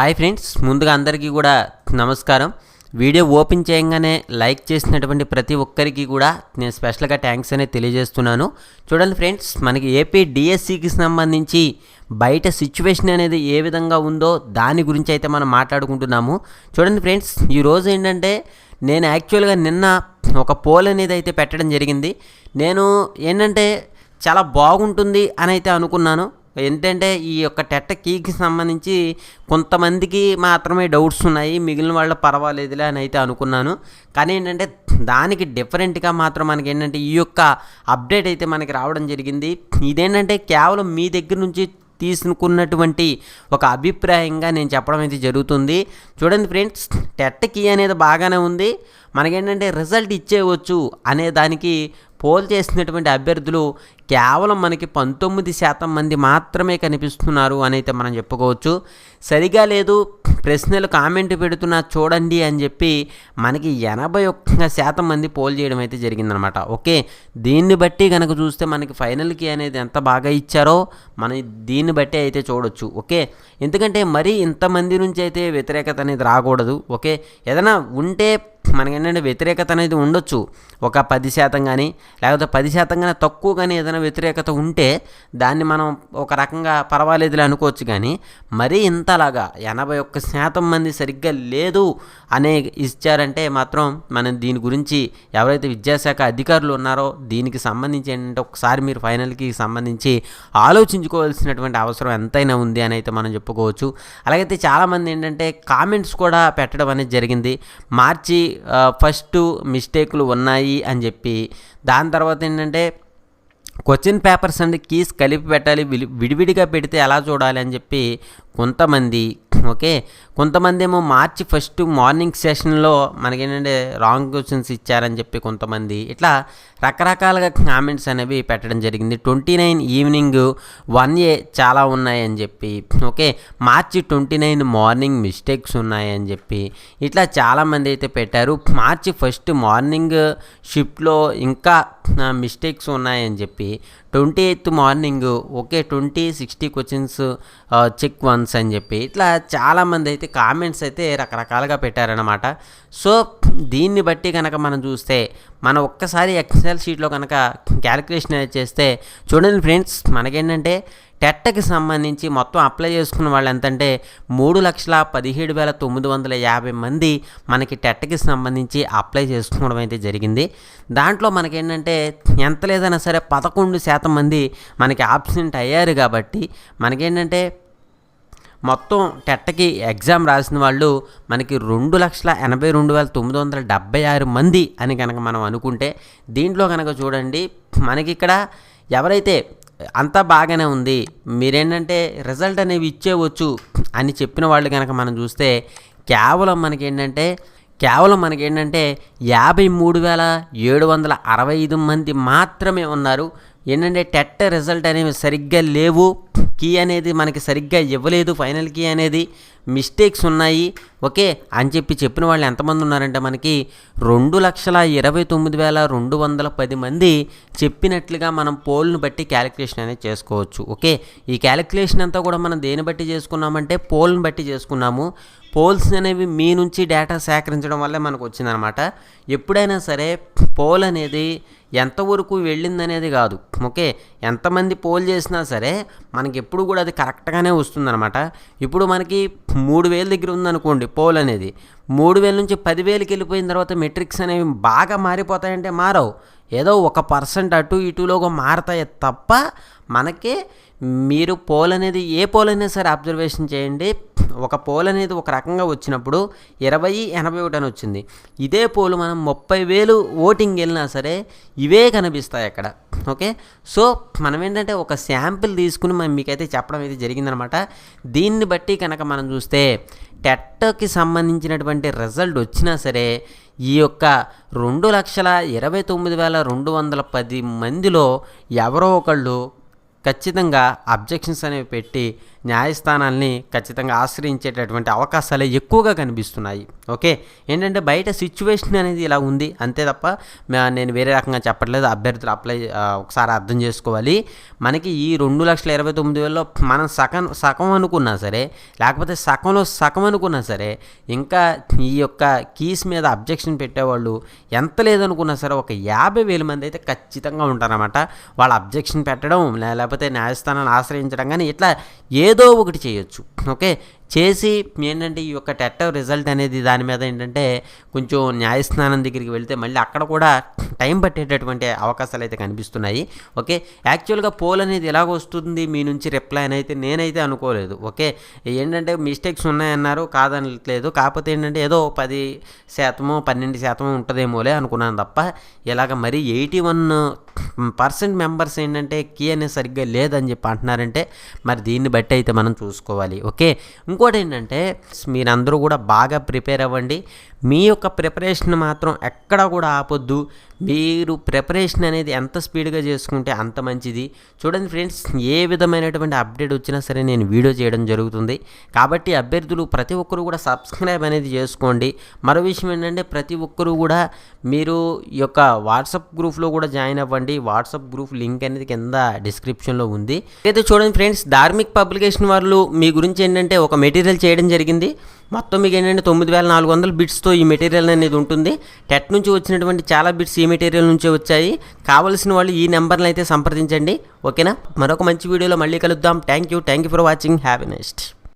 Hi friends ముందుగా అందరికీ కూడా నమస్కారం. వీడియో ఓపెన్ చేయగానే లైక్ చేసినటువంటి ప్రతి ఒక్కరికి కూడా నేను స్పెషల్గా థ్యాంక్స్ అనేది తెలియజేస్తున్నాను. చూడండి ఫ్రెండ్స్ మనకి ఏపీ డిఎస్సికి సంబంధించి బయట సిచ్యువేషన్ అనేది ఏ విధంగా ఉందో దాని గురించి అయితే మనం మాట్లాడుకుంటున్నాము. చూడండి ఫ్రెండ్స్ ఈరోజు ఏంటంటే నేను యాక్చువల్గా నిన్న ఒక పోల్ అనేది అయితే పెట్టడం జరిగింది. నేను ఏంటంటే చాలా బాగుంటుంది అని అయితే అనుకున్నాను. ఎందుకంటే ఈ యొక్క టెట్ట కీకి సంబంధించి కొంతమందికి మాత్రమే డౌట్స్ ఉన్నాయి. మిగిలిన వాళ్ళు పర్వాలేదులే అని అయితే అనుకున్నాను. కానీ ఏంటంటే దానికి డిఫరెంట్గా మాత్రం మనకి ఏంటంటే ఈ యొక్క అప్డేట్ అయితే మనకి రావడం జరిగింది. ఇదేంటంటే కేవలం మీ దగ్గర నుంచి తీసుకున్నటువంటి ఒక అభిప్రాయంగా నేను చెప్పడం అయితే జరుగుతుంది. చూడండి ఫ్రెండ్స్ టెట్ కీ అనేది బాగానే ఉంది. మనకేంటంటే రిజల్ట్ ఇచ్చేయవచ్చు అనే దానికి పోల్ చేసినటువంటి అభ్యర్థులు కేవలం మనకి పంతొమ్మిది శాతం మంది మాత్రమే కనిపిస్తున్నారు అని అయితే మనం చెప్పుకోవచ్చు. సరిగా లేదు ప్రశ్నలు కామెంట్ పెడుతున్నా చూడండి అని చెప్పి మనకి ఎనభై ఒక్క శాతం మంది పోల్ చేయడం అయితే జరిగిందనమాట. ఓకే దీన్ని బట్టి కనుక చూస్తే మనకి ఫైనల్కి అనేది ఎంత బాగా ఇచ్చారో మనం దీన్ని బట్టి అయితే చూడొచ్చు. ఓకే ఎందుకంటే మరీ ఇంతమంది నుంచి అయితే వ్యతిరేకత అనేది రాకూడదు. ఓకే ఏదైనా ఉంటే మనకి ఏంటంటే వ్యతిరేకత అనేది ఉండొచ్చు. ఒక పది శాతం కానీ లేకపోతే పది శాతం కానీ తక్కువ కానీ ఏదైనా వ్యతిరేకత ఉంటే దాన్ని మనం ఒక రకంగా పర్వాలేదులే అనుకోవచ్చు కానీ మరీ ఇంతలాగా ఎనభై ఒక్క శాతం మంది సరిగ్గా లేదు అనే ఇచ్చారంటే మాత్రం మనం దీని గురించి ఎవరైతే విద్యాశాఖ అధికారులు ఉన్నారో దీనికి సంబంధించి ఏంటంటే ఒకసారి మీరు ఫైనల్కి సంబంధించి ఆలోచించుకోవాల్సినటువంటి అవసరం ఎంతైనా ఉంది అని అయితే మనం చెప్పుకోవచ్చు. అలాగైతే చాలామంది ఏంటంటే కామెంట్స్ కూడా పెట్టడం అనేది జరిగింది. మార్చి ఫస్ట్ మిస్టేక్లు ఉన్నాయి అని చెప్పి దాని తర్వాత ఏంటంటే క్వశ్చన్ పేపర్స్ అండ్ కీస్ కలిపి పెట్టాలి విడివిడిగా పెడితే ఎలా చూడాలి అని చెప్పి కొంతమంది ఓకే? కొంతమంది ఏమో మార్చి ఫస్ట్ మార్నింగ్ సెషన్లో మనకేంటంటే రాంగ్ క్వశ్చన్స్ ఇచ్చారని చెప్పి కొంతమంది. ఇట్లా రకరకాలుగా కామెంట్స్ అనేవి పెట్టడం జరిగింది. ట్వంటీ నైన్ ఈవినింగ్ వన్ ఏ చాలా ఉన్నాయని చెప్పి okay? March twenty nine morning mistakes ఉన్నాయని చెప్పి ఇట్లా చాలామంది అయితే పెట్టారు. మార్చి ఫస్ట్ మార్నింగ్ షిఫ్ట్లో ఇంకా మిస్టేక్స్ ఉన్నాయని చెప్పి twenty eighth morning okay twenty sixty questions check once అని చెప్పి ఇట్లా చాలామంది అయితే కామెంట్స్ అయితే రకరకాలుగా పెట్టారనమాట సో దీన్ని బట్టి కనుక మనం చూస్తే మనం ఒక్కసారి ఎక్సెల్ షీట్లో కనుక క్యాలిక్యులేషన్ చేస్తే చూడండి ఫ్రెండ్స్ మనకేంటంటే టెట్కి సంబంధించి మొత్తం అప్లై చేసుకున్న వాళ్ళు ఎంతంటే మూడు లక్షల పదిహేడు వేల తొమ్మిది వందల యాభై మంది మనకి టెట్కి సంబంధించి అప్లై చేసుకోవడం అయితే జరిగింది. దాంట్లో మనకేంటంటే ఎంత లేదైనా సరే పదకొండు శాతం మంది మనకి ఆబ్సెంట్ అయ్యారు కాబట్టి మనకేంటంటే మొత్తం టెట్కి ఎగ్జామ్ రాసిన వాళ్ళు మనకి రెండు లక్షల ఎనభై రెండు వేల తొమ్మిది వందల డెబ్బై ఆరు మంది అని కనుక మనం అనుకుంటే దీంట్లో కనుక చూడండి మనకి ఇక్కడ ఎవరైతే అంతా బాగానే ఉంది మీరేంటంటే రిజల్ట్ అనేవి ఇచ్చేవచ్చు అని చెప్పిన వాళ్ళు కనుక మనం చూస్తే కేవలం మనకేంటంటే కేవలం మనకేంటంటే యాభై మూడు వేల ఏడు వందల అరవై ఐదు మంది మాత్రమే ఉన్నారు. ఏంటంటే టెట్ రిజల్ట్ అనేవి సరిగ్గా లేవు. కీ అనేది మనకి సరిగ్గా ఇవ్వలేదు. ఫైనల్ కీ అనేది మిస్టేక్స్ ఉన్నాయి. ఓకే అని చెప్పి చెప్పిన వాళ్ళు ఎంతమంది ఉన్నారంటే మనకి రెండు లక్షల ఇరవై తొమ్మిది వేల రెండు వందల పది మంది చెప్పినట్లుగా మనం పోల్ను బట్టి క్యాలిక్యులేషన్ అనేది చేసుకోవచ్చు. ఓకే ఈ క్యాలిక్యులేషన్ అంతా కూడా మనం దేని బట్టి చేసుకున్నామంటే పోల్ని బట్టి చేసుకున్నాము. పోల్స్ అనేవి మీ నుంచి డేటా సేకరించడం వల్లే మనకు వచ్చిందనమాట ఎప్పుడైనా సరే పోల్ అనేది ఎంతవరకు వెళ్ళిందనేది కాదు. ఓకే? ఎంతమంది పోల్ చేసినా సరే మనకి ఎప్పుడు కూడా అది కరెక్ట్గానే వస్తుందన్నమాట. ఇప్పుడు మనకి మూడు వేల దగ్గర ఉందనుకోండి పోల్ అనేది. మూడు వేల నుంచి పదివేలకి వెళ్ళిపోయిన తర్వాత మెట్రిక్స్ అనేవి బాగా మారిపోతాయంటే మారవు. ఏదో ఒక పర్సెంట్ అటు ఇటులోగా మారతాయి తప్ప మనకి మీరు పోల్ అనేది ఏ పోల్ అయినా సరే అబ్జర్వేషన్ చేయండి. ఒక పోల్ అనేది ఒక రకంగా వచ్చినప్పుడు ఇరవై ఎనభై ఒకటి అని వచ్చింది. ఇదే పోలు మనం ముప్పై వేలు ఓటింగ్ వెళ్ళినా సరే ఇవే కనిపిస్తాయి అక్కడ. ఓకే? సో మనం ఏంటంటే ఒక శాంపిల్ తీసుకుని మనం మీకైతే చెప్పడం అయితే జరిగిందనమాట. దీన్ని బట్టి కనుక మనం చూస్తే టెట్కి సంబంధించినటువంటి రిజల్ట్ వచ్చినా సరే ఈ యొక్క రెండు లక్షల ఇరవై తొమ్మిది వేల రెండు వందల పది మందిలో ఎవరో ఒకళ్ళు ఖచ్చితంగా అబ్జెక్షన్స్ అనేవి పెట్టి న్యాయస్థానాల్ని ఖచ్చితంగా ఆశ్రయించేటటువంటి అవకాశాలే ఎక్కువగా కనిపిస్తున్నాయి. ఓకే? ఏంటంటే బయట సిచ్యువేషన్ అనేది ఇలా ఉంది. అంతే తప్ప నేను వేరే రకంగా చెప్పట్లేదు. అభ్యర్థులు అప్లై ఒకసారి అర్థం చేసుకోవాలి. మనకి ఈ రెండు లక్షల ఇరవై తొమ్మిది వేలలో మనం సగం సగం అనుకున్నా సరే లేకపోతే సగంలో సగం అనుకున్నా సరే ఇంకా ఈ యొక్క కీస్ మీద అబ్జెక్షన్ పెట్టేవాళ్ళు ఎంత లేదనుకున్నా సరే ఒక యాభై వేల మంది అయితే ఖచ్చితంగా ఉంటారన్నమాట. వాళ్ళ అబ్జెక్షన్ పెట్టడం లేకపోతే న్యాయస్థానాన్ని ఆశ్రయించడం కానీ ఇట్లా ఏ ఏదో ఒకటి చేయొచ్చు. ఓకే? చేసి ఏంటంటే ఈ యొక్క టెట్ రిజల్ట్ అనేది దాని మీద ఏంటంటే కొంచెం న్యాయస్థానం దగ్గరికి వెళ్తే మళ్ళీ అక్కడ కూడా టైం పట్టేటటువంటి అవకాశాలు అయితే కనిపిస్తున్నాయి. ఓకే? యాక్చువల్గా పోల్ అనేది ఎలాగ వస్తుంది? మీ నుంచి రిప్లై అని అయితే నేనైతే అనుకోలేదు. ఓకే? ఏంటంటే మిస్టేక్స్ ఉన్నాయన్నారు కాదనట్లేదు. కాకపోతే ఏంటంటే ఏదో పది శాతము పన్నెండు శాతం ఉంటుందేమోలే అనుకున్నాను తప్ప ఇలాగ మరి ఎయిటీ వన్ పర్సెంట్ మెంబర్స్ ఏంటంటే కీ అనేది సరిగ్గా లేదని చెప్పి అంటున్నారంటే మరి దీన్ని బట్టి అయితే మనం చూసుకోవాలి. ఓకే? ఇంకోటి ఏంటంటే మీరందరూ కూడా బాగా ప్రిపేర్ అవ్వండి. మీ యొక్క ప్రిపరేషన్ మాత్రం ఎక్కడా కూడా ఆపొద్దు. మీరు ప్రిపరేషన్ అనేది ఎంత స్పీడ్గా చేసుకుంటే అంత మంచిది. చూడండి ఫ్రెండ్స్ ఏ విధమైనటువంటి అప్డేట్ వచ్చినా సరే నేను వీడియో చేయడం జరుగుతుంది. కాబట్టి అభ్యర్థులు ప్రతి ఒక్కరు కూడా సబ్స్క్రైబ్ అనేది చేసుకోండి. మరో విషయం ఏంటంటే ప్రతి ఒక్కరు కూడా మీరు యొక్క వాట్సాప్ గ్రూప్లో కూడా జాయిన్ అవ్వండి. వాట్సాప్ గ్రూప్ లింక్ అనేది కింద డిస్క్రిప్షన్లో ఉంది. అయితే చూడండి ఫ్రెండ్స్ ధార్మిక్ పబ్లికేషన్ వాళ్ళు మీ గురించి ఏంటంటే ఒక మెటీరియల్ చేయడం జరిగింది. మొత్తం మీకు ఏంటంటే తొమ్మిది వేల నాలుగు వందల బిట్స్తో ఈ మెటీరియల్ అనేది ఉంటుంది. టెట్ నుంచి వచ్చినటువంటి చాలా బిట్స్ ఈ మెటీరియల్ నుంచే వచ్చాయి. కావలసిన వాళ్ళు ఈ నెంబర్ని అయితే సంప్రదించండి. ఓకేనా? మరొక మంచి వీడియోలో మళ్ళీ కలుద్దాం. Thank you thank you for watching happy next